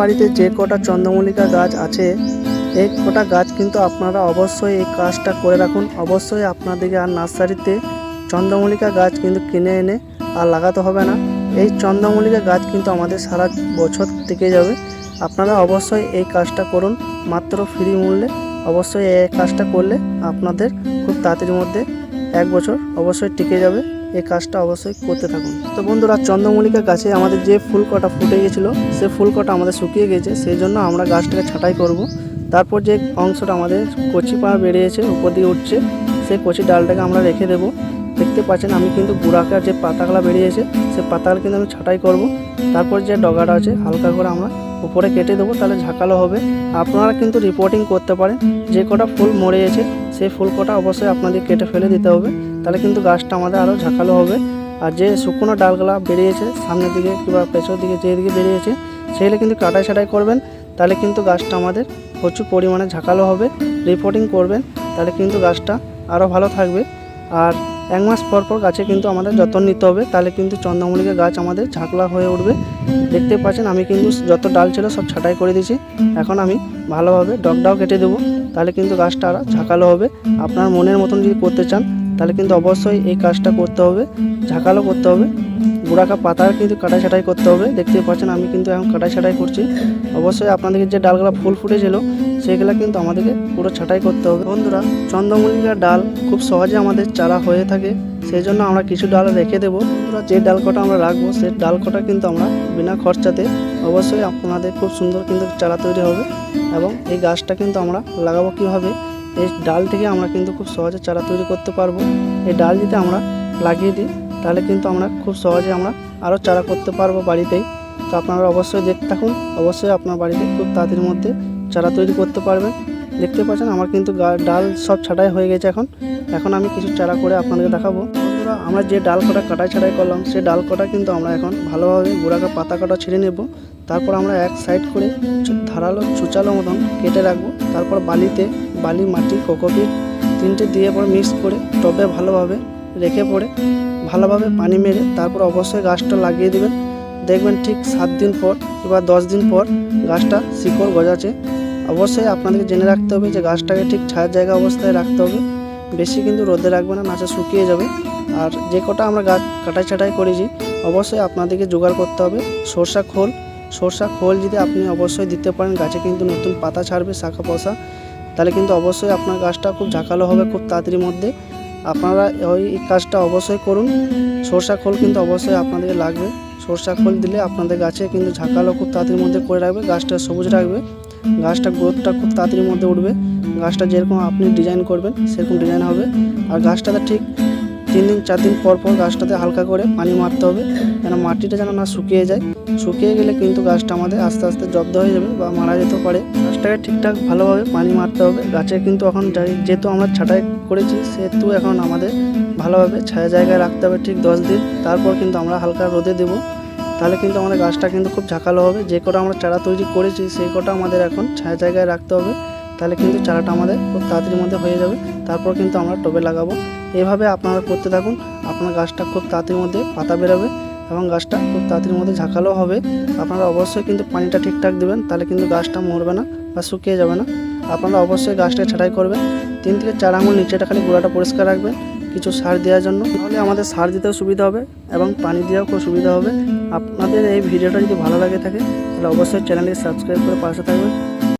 বাড়িতে যে কটা চন্দ্রমল্লিকা গাছ আছে, এই কটা গাছ কিন্তু আপনারা অবশ্যই এই কাজটা করে রাখুন। অবশ্যই আপনাদেরকে আর নার্সারিতে চন্দ্রমল্লিকা গাছ কিন্তু কিনে এনে আর লাগাতে হবে না। এই চন্দ্রমল্লিকা গাছ কিন্তু আমাদের সারা বছর থেকে যাবে। আপনারা অবশ্যই এই কাজটা করুন, মাত্র ফ্রি মূল্যে। অবশ্যই এই কাজটা করলে আপনাদের খুব তাড়াতাড়ির মধ্যে এক বছর অবশ্যই টিকে যাবে। এই কাজটা অবশ্যই করতে থাকুন। তো বন্ধুরা চন্দ্রমল্লিকা গাছে আমাদের যে ফুল কটা ফুটে গেছিল, সে ফুল কটা আমাদের শুকিয়ে গেছে, সেই জন্য আমরা গাছটাকে ছাঁটাই করব। তারপর যে অংশটা আমাদের কচি পা বেরিয়েছে, উপর দিয়ে উঠছে, সেই কচি ডালটাকে আমরা রেখে দেবো। দেখতে পাচ্ছেন, আমি কিন্তু গুড়াকার যে পাতাগুলো বেরিয়েছে, সে পাতাগুলো কিন্তু আমি ছাঁটাই করব। তারপর যে ডগাটা আছে, হালকা করে আমরা উপরে কেটে দেবো, তাহলে ঝাঁকালো হবে। আপনারা কিন্তু রিপোর্টিং করতে পারেন, যে কটা ফুল মরে গেছে সেই ফুল কটা অবশ্যই আপনাদের কেটে ফেলে দিতে হবে। তাহলে কিন্তু গাছটা আমাদের আরও ঝাঁকালো হবে। আর যে শুকনো ডালগুলা বেরিয়েছে, সামনের দিকে কিংবা পেছনের দিকে যেদিকে বেরিয়েছে সেগুলো কিন্তু কাটাই ছাটাই করবেন। তাহলে কিন্তু গাছটা আমাদের প্রচুর পরিমাণে ঝাঁকালো হবে। রিপোর্টিং করবেন, তাহলে কিন্তু গাছটা আরও ভালো থাকবে। আর এক মাস পর পর গাছে কিন্তু আমাদের যত্ন নিতে হবে, তাহলে কিন্তু চন্দ্রমল্লিকা গাছ আমাদের ঝাঁকলা হয়ে উঠবে। দেখতে পাচ্ছেন, আমি কিন্তু যত ডাল ছিল সব ছাঁটাই করে দিয়েছি। এখন আমি ভালোভাবে ডগটাও কেটে দেবো, তাহলে কিন্তু গাছটা আরও ঝাঁকালো হবে। আপনার মনের মতন যদি করতে চান, তাহলে কিন্তু অবশ্যই এই কাজটা করতে হবে, ঝাঁকালো করতে হবে। গুড়াকা পাতার কিন্তু কাটাই ছাটাই করতে হবে। দেখতে পাচ্ছেন, আমি কিন্তু এখন কাটাই ছাটাই করছি। অবশ্যই আপনাদেরকে যে ডালগুলো ফুল ফুটেছিল সেগুলো কিন্তু আমাদেরকে পুরো ছাটাই করতে হবে। বন্ধুরা চন্দ্রমল্লিকার ডাল খুব সহজে আমাদের চারা হয়ে থাকে, সেই জন্য আমরা কিছু ডাল রেখে দেবো। বন্ধুরা, যে ডাল কটা আমরা রাখব সেই ডাল কটা কিন্তু আমরা বিনা খরচাতে অবশ্যই আপনাদের খুব সুন্দর কিন্তু চারা তৈরি হবে এবং এই গাছটা কিন্তু আমরা লাগাবো কীভাবে, এই ডাল থেকে আমরা কিন্তু খুব সহজে চারা তৈরি করতে পারব। এই ডাল যদি আমরা লাগিয়ে দিই, তাহলে কিন্তু আমরা খুব সহজে আমরা আরও চারা করতে পারব বাড়িতেই। তো আপনারা অবশ্যই দেখতে থাকুন, অবশ্যই আপনার বাড়িতে খুব তাড়াতাড়ির মধ্যে চারা তৈরি করতে পারবেন দেখতে পাচ্ছেন আমার কিন্তু ডাল সব ছাটাই হয়ে গেছে এখন। এখন আমি কিছু চারা করে আপনাদের দেখাবো। আমরা যে ডাল কটা কাটাই ছাটাই করলাম সেই ডাল কটা কিন্তু আমরা এখন ভালোভাবে গোড়াকা পাতা কাটা ছিঁড়ে নেব। তারপর আমরা এক সাইড করে ধারালো চুচালো মতন কেটে রাখব। তারপর বালিতে বালি, মাটি কোকোপিট তিনটে দিয়ে পরে মিক্স করে টবে ভালোভাবে রেখে পড়ে ভালোভাবে পানি মেরে তারপর অবশ্যই গাছটা লাগিয়ে দেবেন। দেখবেন ঠিক সাত দিন পর কিংবা দশ দিন পর গাছটা শিকড় গজাচ্ছে। অবশ্যই আপনাদেরকে জেনে রাখতে হবে যে গাছটাকে ঠিক ছায়ার জায়গা অবস্থায় রাখতে হবে। বেশি কিন্তু রোদে রাখবে না নাচে শুকিয়ে যাবে। আর যে কটা আমরা গাছ কাটাই ছাটাই করেছি, অবশ্যই আপনাদেরকে জোগাড় করতে হবে। সরষা খোল সরষা খোল যদি আপনি অবশ্যই দিতে পারেন, গাছে কিন্তু নতুন পাতা ছাড়বে, শাখা পশা, তাহলে কিন্তু অবশ্যই আপনার গাছটা খুব ঝাঁকালো হবে খুব তাড়াতাড়ির মধ্যে। আপনারা ওই কাজটা অবশ্যই করুন। সরষা খোল কিন্তু অবশ্যই আপনাদের লাগবে। সরষা খোল দিলে আপনাদের গাছে কিন্তু ঝাঁকালো খুব তাড়াতাড়ির মধ্যে করে রাখবে, গাছটা সবুজ রাখবে। গাছটা গ্রোথটা খুব তাড়াতাড়ির মধ্যে উঠবে। গাছটা যেরকম আপনি ডিজাইন করবেন, সেরকম ডিজাইন হবে। আর গাছটাতে ঠিক তিন দিন, চার দিন পর পর গাছটাতে হালকা করে পানি মারতে হবে। যেন মাটিটা যেন না শুকিয়ে যায়। শুকিয়ে গেলে কিন্তু গাছটা আমাদের আস্তে আস্তে জব্দ হয়ে যাবে বা মারা যেতে পারে। গাছটাকে ঠিকঠাক ভালোভাবে পানি মারতে হবে। গাছে কিন্তু এখন যেহেতু আমরা ছাঁটাই করেছি, সেহেতু এখন আমাদের ভালোভাবে ছায়া জায়গায় রাখতে হবে ঠিক দশ দিন। তারপর কিন্তু আমরা হালকা রোদে দেবো। তাহলে কিন্তু আমাদের গাছটা কিন্তু খুব ঝাঁকালো হবে। যে কটা আমরা চারা তৈরি করেছি, সেই কটা আমাদের এখন ছায়া জায়গায় রাখতে হবে। তাহলে কিন্তু চারাটা আমাদের খুব তাড়াতাড়ির মধ্যে হয়ে যাবে। তারপর কিন্তু আমরা টবে লাগাবো। এভাবে আপনারা করতে থাকুন। আপনার গাছটা খুব তাড়াতাড়ির মধ্যে পাতা বেরোবে এবং গাছটা খুব তাড়াতাড়ির মধ্যে ঝাঁকালো হবে। আপনারা অবশ্যই কিন্তু পানিটা ঠিকঠাক দেবেন, তাহলে কিন্তু গাছটা মরবে না বা শুকিয়ে যাবে না। আপনারা অবশ্যই গাছটা ছাঁটাই করবেন। তিন থেকে চার আঙুল নিচেটা খালি গোড়াটা পরিষ্কার রাখবেন। কিছু সার দেওয়ার জন্য, তাহলে আমাদের সার দিতেও সুবিধা হবে এবং পানি দেওয়াও খুব সুবিধা হবে। আপনাদের এই ভিডিওটা যদি ভালো লাগে থাকে, তাহলে অবশ্যই চ্যানেলটি সাবস্ক্রাইব করে পাশে থাকবেন।